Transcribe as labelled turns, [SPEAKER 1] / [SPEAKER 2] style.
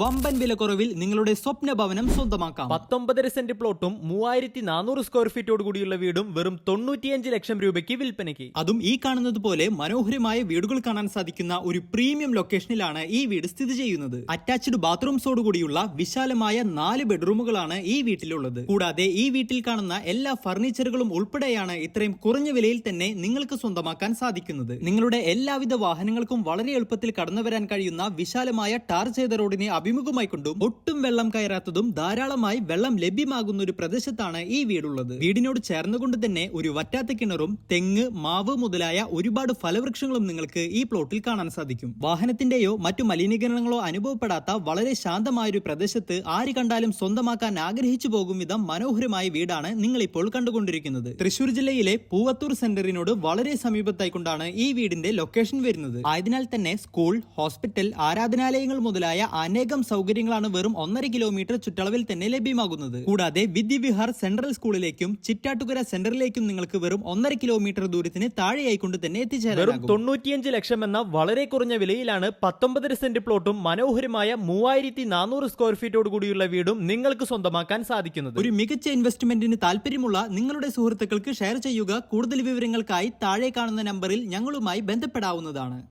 [SPEAKER 1] വമ്പൻ വിലക്കുറവിൽ നിങ്ങളുടെ സ്വപ്ന ഭവനം സ്വന്തമാക്കാം.
[SPEAKER 2] പത്തൊമ്പതര സെന്റ് പ്ലോട്ടും മൂവായിരത്തി നാനൂറ് സ്ക്വയർ ഫീറ്റോട് കൂടിയുള്ള വീടും വെറും തൊണ്ണൂറ്റിയഞ്ച് ലക്ഷം രൂപയ്ക്ക് വിൽപ്പനയ്ക്ക്.
[SPEAKER 1] അതും ഈ കാണുന്നത് പോലെ മനോഹരമായ വീടുകൾ കാണാൻ സാധിക്കുന്ന ഒരു പ്രീമിയം ലൊക്കേഷനിലാണ് ഈ വീട് സ്ഥിതി ചെയ്യുന്നത്. അറ്റാച്ച്ഡ് ബാത്റൂംസോട് കൂടിയുള്ള വിശാലമായ നാല് ബെഡ്റൂമുകളാണ് ഈ വീട്ടിലുള്ളത്. കൂടാതെ ഈ വീട്ടിൽ കാണുന്ന എല്ലാ ഫർണിച്ചറുകളും ഉൾപ്പെടെയാണ് ഇത്രയും കുറഞ്ഞ വിലയിൽ തന്നെ നിങ്ങൾക്ക് സ്വന്തമാക്കാൻ സാധിക്കുന്നത്. നിങ്ങളുടെ എല്ലാവിധ വാഹനങ്ങൾക്കും വളരെ എളുപ്പത്തിൽ കടന്നു വരാൻ കഴിയുന്ന വിശാലമായ ടാർ ചെയ്ത റോഡിനെ അഭിമുഖമായി കൊണ്ടും ഒട്ടും വെള്ളം കയറാത്തതും ധാരാളമായി വെള്ളം ലഭ്യമാകുന്ന ഒരു പ്രദേശത്താണ് ഈ വീടുള്ളത്. വീടിനോട് ചേർന്നുകൊണ്ട് തന്നെ ഒരു വറ്റാത്ത കിണറും തെങ്ങ് മാവ് മുതലായ ഒരുപാട് ഫലവൃക്ഷങ്ങളും നിങ്ങൾക്ക് ഈ പ്ലോട്ടിൽ കാണാൻ സാധിക്കും. വാഹനത്തിന്റെയോ മറ്റു മലിനീകരണങ്ങളോ അനുഭവപ്പെടാത്ത വളരെ ശാന്തമായ ഒരു പ്രദേശത്ത് ആര് കണ്ടാലും സ്വന്തമാക്കാൻ ആഗ്രഹിച്ചു പോകും വിധം മനോഹരമായ വീടാണ് നിങ്ങൾ ഇപ്പോൾ കണ്ടുകൊണ്ടിരിക്കുന്നത്. തൃശൂർ ജില്ലയിലെ പൂവത്തൂർ സെന്ററിനോട് വളരെ സമീപത്തായിക്കൊണ്ടാണ് ഈ വീടിന്റെ ലൊക്കേഷൻ വരുന്നത്. ആയതിനാൽ തന്നെ സ്കൂൾ ഹോസ്പിറ്റൽ ആരാധനാലയങ്ങൾ മുതലായ അനേകം സൗകര്യങ്ങളാണ് വെറും ഒന്നര കിലോമീറ്റർ ചുറ്റളവിൽ തന്നെ ലഭ്യമാകുന്നത്. കൂടാതെ വിദ്യവിഹാർ സെൻട്രൽ സ്കൂളിലേക്കും ചിറ്റാട്ടുകര സെന്ററിലേക്കും നിങ്ങൾക്ക് വെറും ഒന്നര കിലോമീറ്റർ ദൂരത്തിന് താഴെയായിക്കൊണ്ട് തന്നെ എത്തിച്ചേരാം
[SPEAKER 2] തൊണ്ണൂറ്റിയഞ്ച് ലക്ഷം എന്ന വളരെ കുറഞ്ഞ വിലയിലാണ് പത്തൊമ്പതര സെന്റ് പ്ലോട്ടും മനോഹരമായ മൂവായിരത്തി നാനൂറ് സ്ക്വയർ ഫീറ്റോട് കൂടിയുള്ള വീടും നിങ്ങൾക്ക് സ്വന്തമാക്കാൻ സാധിക്കുന്നത്.
[SPEAKER 1] ഒരു മികച്ച ഇൻവെസ്റ്റ്മെന്റിന് താല്പര്യമുള്ള നിങ്ങളുടെ സുഹൃത്തുക്കൾക്ക് ഷെയർ ചെയ്യുക. കൂടുതൽ വിവരങ്ങൾക്കായി താഴെ കാണുന്ന നമ്പറിൽ ഞങ്ങളുമായി ബന്ധപ്പെടാവുന്നതാണ്.